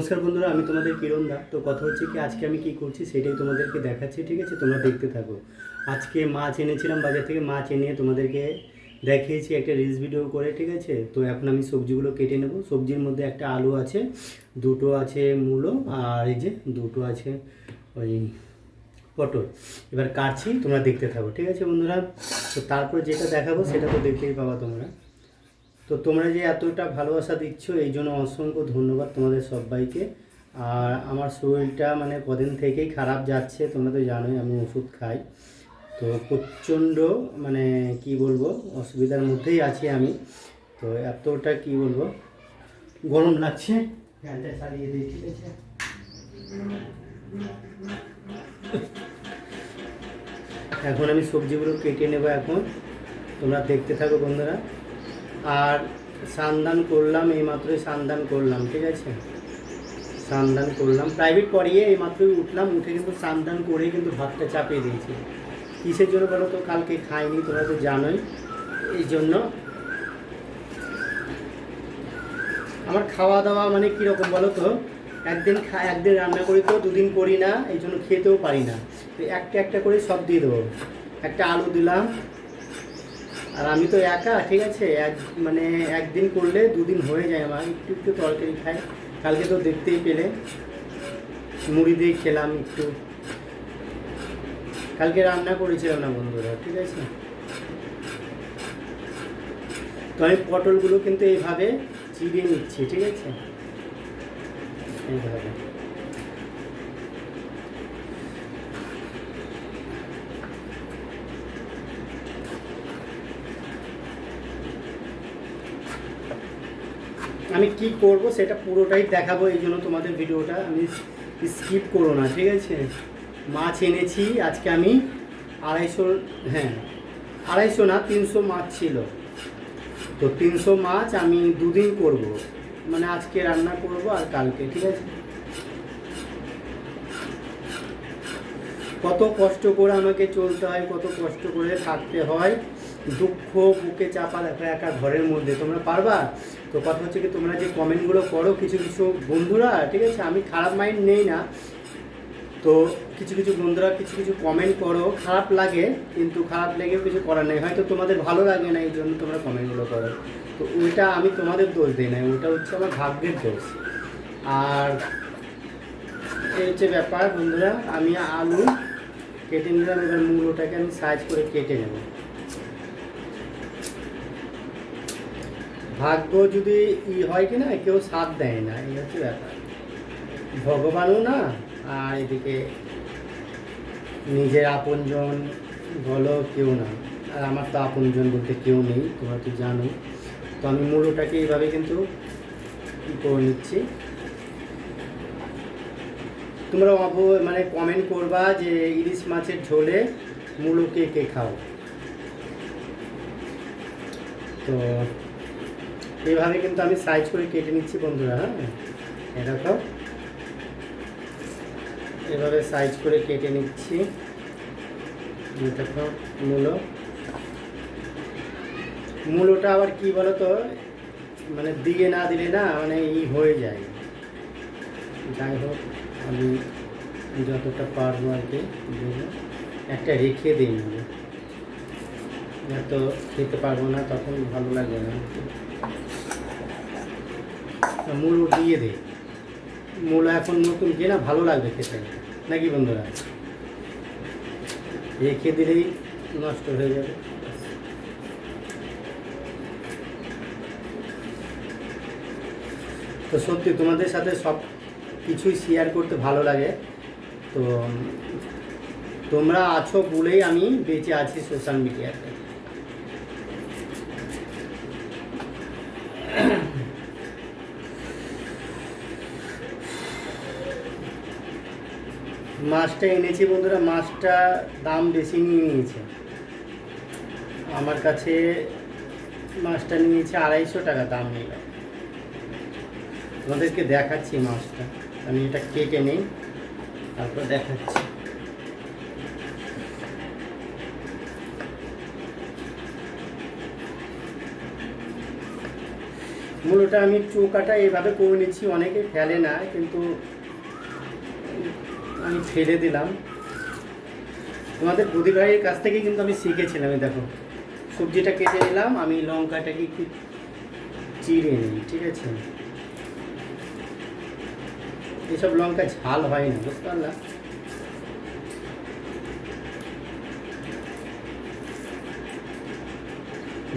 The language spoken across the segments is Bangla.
নমস্কার বন্ধুরা, আমি তোমাদের কিরণ দা। তো কথা হচ্ছে কি, আজকে আমি কি করছি সেটাই তোমাদেরকে দেখাচ্ছি, ঠিক আছে? তোমরা দেখতে থাকো। আজকে মাছ এনেছিলাম, বাজার থেকে মাছ এনে তোমাদেরকে দেখিয়েছি, একটা রিলস ভিডিও করে, ঠিক আছে? তো এখন আমি সবজিগুলো কেটে নেব। সবজির মধ্যে একটা আলু আছে, দুটো আছে মূলো, আর এই যে দুটো আছে ওই পটল। এবার কাটছি, তোমরা দেখতে থাকো, ঠিক আছে বন্ধুরা? তো তারপর যেটা দেখাবো, সেটা তো দেখতেই পাবা তোমরা। তো তোমরা যে এতটা ভালোবাসা দিচ্ছ এই জন্য অসংখ্য ধন্যবাদ তোমাদের সবাইকে। আর আমার শরীরটা মানে কদিন থেকেই খারাপ যাচ্ছে তোমরা তো জানোই আমি ওষুধ খাই। তো প্রচণ্ড মানে কি বলব অসুবিধার মধ্যেই আছি আমি। তো এতটা কি বলব গরম লাগছে। ফ্যানটা চালিয়ে দিই ঠিক আছে? এখন আমি সবজিগুলো কেটে নেব এখন। তোমরা দেখতে থাকো বন্ধুরা। আর সান্দান করলাম এই মাত্রই সান্দান করলাম, ঠিক আছে? সান্দান করলাম। প্রাইভেট পড়িয়ে এই মাত্রই উঠলাম, উঠে কিন্তু সান্দান করেই কিন্তু ভাতটা চাপিয়ে দিয়েছি। কিসের জন্য বলো তো? কালকে খাইনি, তোমরা তো জানোই। এই জন্য আমার খাওয়া দাওয়া মানে কীরকম বলো তো? একদিন খা, একদিন রান্না করি তো, দুদিন করি না, এই জন্য খেতেও পারি না। একটা একটা করে সব দিয়ে দেবো। একটা আলু দিলাম আর আমি তো একা, ঠিক আছে? এক মানে একদিন করলে দুদিন হয়ে যায় আমার। একটু একটু তরকারি খাই। কালকে তো দেখতেই পেলে। মুড়ি দিয়ে খেলাম একটু। কালকে রান্না করেছিলাম না বন্ধুরা, ঠিক আছে? তো আমি পটলগুলো কিন্তু এইভাবে চিড়ে নিচ্ছি, ঠিক আছে? এইভাবে। আমি কি করব সেটা পুরোটাই দেখাবো, এই জন্য তোমাদের ভিডিওটা আমি স্কিপ করো না, ঠিক আছে? মাছ এনেছি, আজকে আমি আড়াইশো হ্যাঁ আড়াইশো না, তিনশো মাছ ছিল। তো তিনশো মাছ আমি দুদিন করব। মানে আজকে রান্না করব আর কালকে, ঠিক আছে? কত কষ্ট করে আমাকে চলতে হয়, কত কষ্ট করে থাকতে হয় দুঃখ বুকে চাপা দেখা একা ঘরের মধ্যে, তোমরা পারবা? তো কথা হচ্ছে কি, তোমরা যে কমেন্টগুলো করো, কিছু কিছু বন্ধুরা, ঠিক আছে, আমি খারাপ মাইন্ড নেই না। তো কিছু কিছু বন্ধুরা কিছু কিছু কমেন্ট করো, খারাপ লাগে, কিন্তু খারাপ লেগেও কিছু করার নেই। হয়তো তোমাদের ভালো লাগে না এই জন্য তোমরা কমেন্টগুলো করো। তো ওইটা আমি তোমাদের দোষ দিই না ওটা হচ্ছে আমার ভাগ্যের দোষ। আর এই হচ্ছে ব্যাপার বন্ধুরা, আমি আলু কেটে নিলাম, এবার মূলোটাকে আমি সাইজ করে কেটে নেব। ভাগ্য যদি ই হয় কি না, কেউ সাথ দেয় না, এই হচ্ছে ব্যাপার। ভগবানও না, আর এদিকে নিজের আপনজন বলো কেউ না। আর আমার তো আপনজন বলতে কেউ নেই, তোমরা তো জানো তো আমি মূলটাকে এইভাবে কিন্তু করে নিচ্ছি। তোমরা অব- মানে কমেন্ট করবা যে ইলিশ মাছের ঝোলে মূলো কে কে খাও। তো এইভাবে কিন্তু আমি সাইজ করে কেটে নিচ্ছি বন্ধুরা হ্যাঁ? এ দেখো। এভাবে সাইজ করে কেটে নিচ্ছি। মূলো। মূলোটা আবার কি বলো তো মানে দিয়ে না দিলে না মানে ই হয়ে যায়। যাই হোক, আমি যতটা পারব আর কি। একটা রেখে দিই এত খেতে পারব না তখন ভালো লাগবে না মূল দিয়ে দে মূল এখন নতুন যে না ভালো লাগবে খেতে। নাকি বন্ধুরা? রেখে দিলেই নষ্ট হয়ে যাবে। তো সত্যি তোমাদের সাথে সব কিছুই শেয়ার করতে ভালো লাগে। তো তোমরা আছো বলেই আমি বেঁচে আছি সোশ্যাল মিডিয়াতে মাছটা এনেছি বন্ধুরা, মাছটা দাম বেশি নিয়ে নিয়েছে। আমার কাছে মাছটা নিয়েছে আড়াইশো টাকা দাম নিল তোমাদেরকে দেখাচ্ছি মাছটা। আমি এটা কেটে নেই, তারপর দেখাচ্ছি। মূলটা আমি চৌকাটা এইভাবে করে নিচ্ছি, অনেকে ফেলে না, কিন্তু আমি ফেলে দিলাম। তোমাদের বুধি ভাইয়ের কাছ থেকে কিন্তু আমি শিখেছিলাম দেখো। সবজিটা কেটে নিলাম, আমি লঙ্কাটাকে একটু চিড়ে নিই, ঠিক আছে? এসব লঙ্কা ঝাল হয় না, বুঝতে পারলাম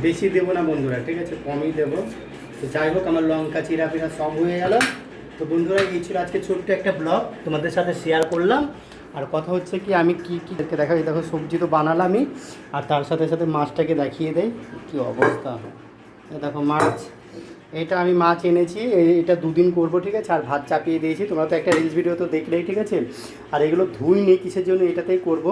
বেশি দেবো না বন্ধুরা, ঠিক আছে? কমই দেবো। তো যাই হোক, আমার লঙ্কা চিরা ফিরা সব হয়ে গেল। তো বন্ধুরা, এই ছিল আজকে ছোট্ট একটা ব্লগ তোমাদের সাথে শেয়ার করলাম। আর কথা হচ্ছে কি, আমি কি কি দেখা দেখো, সবজি তো বানালামই। আর তার সাথে সাথে মাছটাকে দেখিয়ে দেয় কি অবস্থা। দেখো, মাছ। এটা আমি মাছ এনেছি এটা দুদিন করব, ঠিক আছে? আর ভাত চাপিয়ে দিয়েছি। তোমরা তো একটা রিলস ভিডিও তো দেখলেই, ঠিক আছে? আর এগুলো ধুইনি, কিসের জন্য এটাতেই করব?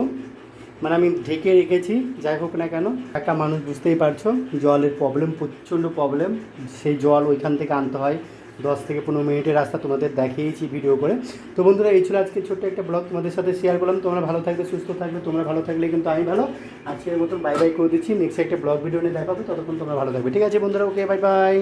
মানে আমি ঢেকে রেখেছি, যাই হোক না কেন। একটা মানুষ বুঝতেই পারছ, জলের প্রবলেম প্রচণ্ড প্রবলেম সেই জল ওইখান থেকে আনতে হয়। দশ থেকে পনেরো মিনিটের রাস্তা তোমাদের দেখিয়েছি ভিডিও করে। তো বন্ধুরা, এই ছিল আজকে ছোট্ট একটা ব্লগ তোমাদের সাথে শেয়ার করলাম। তোমরা ভালো থাকবে, সুস্থ থাকবে, তোমরা ভালো থাকলে কিন্তু আমি ভালো। আজকের মতন বাই বাই করে দিচ্ছি। নেক্সট একটা ব্লগ ভিডিও নিয়ে দেখাবো ততক্ষণ তোমরা ভালো থাকবে। ঠিক আছে বন্ধুরা ওকে বাই বাই